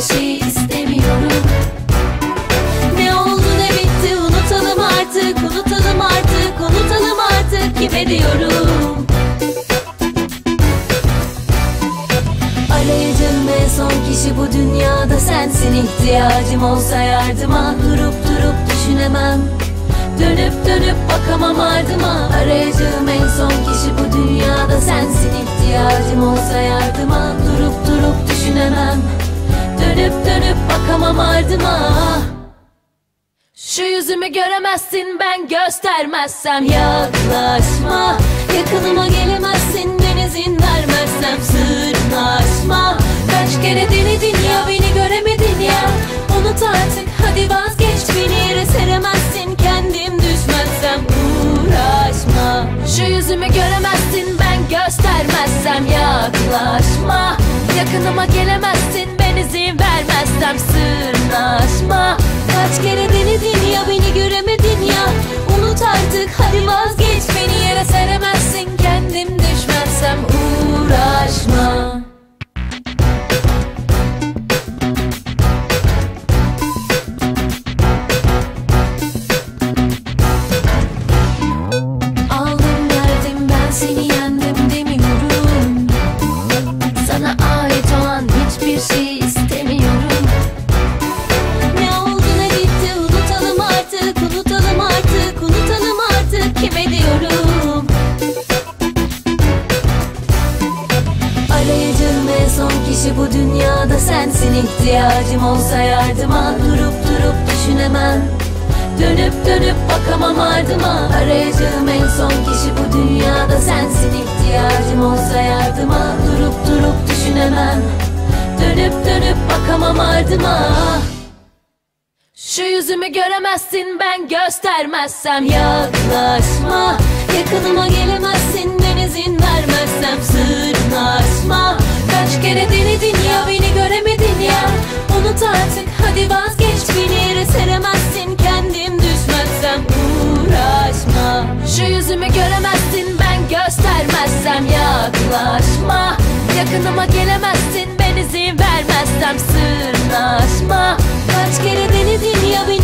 şey Ne oldu ne bitti unutalım artık unutalım artık unutalım artık kime diyorum? Arayacağım en son kişi bu dünyada sensin. İhtiyacım olsa yardıma Durup durup düşünemem. Dönüp dönüp bakamam ardıma. Arayacağım en son kişi bu dünyada sensin. İhtiyacım olsa yardıma Dönüp dönüp bakamam ardıma şu yüzümü göremezsin ben göstermezsem. Yaklaşma Yakınıma gelemezsin ben izin vermezsem. Sırnaşma Kaç kere denedin ya beni göremedin ya. Unut artık hadi vazgeç beni yere seremezsin Kendim düşmezsem uğraşma. Şu yüzümü göremezsin ben göstermezsem. Yaklaşma Yakınıma gelemezsin izin vermezsem sırnaşma hiçbir şey istemiyorum. Ne oldu ne bitti unutalım artık unutalım artık unutalım artık kime diyorum? Arayacağım en son kişi bu dünyada sensin. İhtiyacım olsa yardıma Durup durup düşünemem. Dönüp dönüp bakamam ardıma. Arayacağım en son kişi bu dünyada sensin. İhtiyacım olsa yardıma Durup durup düşünemem Dönüp dönüp bakamam ardıma. Şu yüzümü göremezsin ben göstermezsem. Yaklaşma Yakınıma gelemezsin ben izin vermezsem. Sırnaşma Kaç kere denedin ya beni göremedin ya. Unut artık hadi vazgeç beni yere seremezsin Kendim düşmezsem uğraşma Şu yüzümü göremezsin ben göstermezsem. Yaklaşma Yakınıma gelemezsin izin vermezsem sırnaşma. Kaç kere denedin ya beni